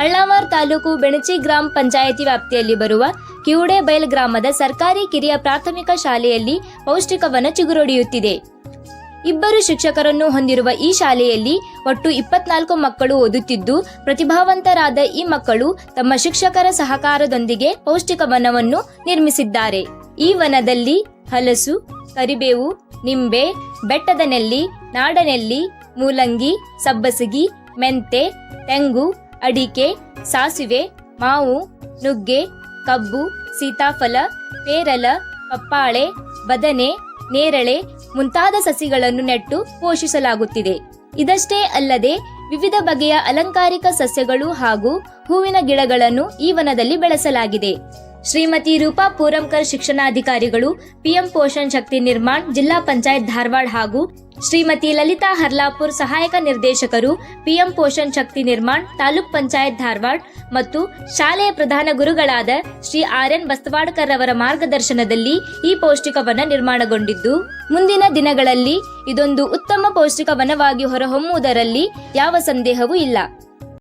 ಅಳ್ಳಾವಾರ್ ತಾಲೂಕು ಬೆಣಚಿ ಗ್ರಾಮ ಪಂಚಾಯಿತಿ ವ್ಯಾಪ್ತಿಯಲ್ಲಿ ಬರುವ ಕಿವುಡೆ ಬೈಲ್ ಗ್ರಾಮದ ಸರ್ಕಾರಿ ಕಿರಿಯ ಪ್ರಾಥಮಿಕ ಶಾಲೆಯಲ್ಲಿ ಪೌಷ್ಟಿಕವನ ಚಿಗುರೊಡೆಯುತ್ತಿದೆ. ಇಬ್ಬರು ಶಿಕ್ಷಕರನ್ನು ಹೊಂದಿರುವ ಈ ಶಾಲೆಯಲ್ಲಿ ಒಟ್ಟು ಇಪ್ಪತ್ನಾಲ್ಕು ಮಕ್ಕಳು ಓದುತ್ತಿದ್ದು, ಪ್ರತಿಭಾವಂತರಾದ ಈ ಮಕ್ಕಳು ತಮ್ಮ ಶಿಕ್ಷಕರ ಸಹಕಾರದೊಂದಿಗೆ ಪೌಷ್ಟಿಕ ವನವನ್ನು ನಿರ್ಮಿಸಿದ್ದಾರೆ. ಈ ವನದಲ್ಲಿ ಹಲಸು, ಕರಿಬೇವು, ನಿಂಬೆ, ಬೆಟ್ಟದ ನೆಲ್ಲಿ, ನಾಡನೆಲ್ಲಿ, ಮೂಲಂಗಿ, ಸಬ್ಬಸಿಗಿ, ಮೆಂತೆ, ತೆಂಗು ಅಡಿಕೆ, ಸಾಸಿವೆ, ಮಾವು, ನುಗ್ಗೆ, ಕಬ್ಬು, ಸೀತಾಫಲ, ಪೇರಲ, ಪಪ್ಪಾಳೆ, ಬದನೆ, ನೇರಳೆ ಮುಂತಾದ ಸಸಿಗಳನ್ನು ನೆಟ್ಟು ಪೋಷಿಸಲಾಗುತ್ತಿದೆ. ಇದಷ್ಟೇ ಅಲ್ಲದೆ ವಿವಿಧ ಬಗೆಯ ಅಲಂಕಾರಿಕ ಸಸ್ಯಗಳು ಹಾಗೂ ಹೂವಿನ ಗಿಡಗಳನ್ನು ಈ ವನದಲ್ಲಿ ಬೆಳೆಸಲಾಗಿದೆ. ಶ್ರೀಮತಿ ರೂಪಾ ಪೂರಂಕರ್ ಶಿಕ್ಷಣಾಧಿಕಾರಿಗಳು ಪಿಎಂ ಪೋಷಣ್ ಶಕ್ತಿ ನಿರ್ಮಾಣ್ ಜಿಲ್ಲಾ ಪಂಚಾಯತ್ ಧಾರವಾಡ ಹಾಗೂ ಶ್ರೀಮತಿ ಲಲಿತಾ ಹರ್ಲಾಪುರ್ ಸಹಾಯಕ ನಿರ್ದೇಶಕರು ಪಿಎಂ ಪೋಷಣ್ ಶಕ್ತಿ ನಿರ್ಮಾಣ್, ತಾಲೂಕ್ ಪಂಚಾಯತ್ ಧಾರವಾಡ ಮತ್ತು ಶಾಲೆಯ ಪ್ರಧಾನ ಗುರುಗಳಾದ ಶ್ರೀ ಆರ್ ಎನ್ ಬಸ್ತವಾಡ್ಕರ್ ಅವರ ಮಾರ್ಗದರ್ಶನದಲ್ಲಿ ಈ ಪೌಷ್ಟಿಕವನ ನಿರ್ಮಾಣಗೊಂಡಿದ್ದು, ಮುಂದಿನ ದಿನಗಳಲ್ಲಿ ಇದೊಂದು ಉತ್ತಮ ಪೌಷ್ಟಿಕ ವನವಾಗಿ ಹೊರಹೊಮ್ಮುವುದರಲ್ಲಿ ಯಾವ ಸಂದೇಹವೂ ಇಲ್ಲ.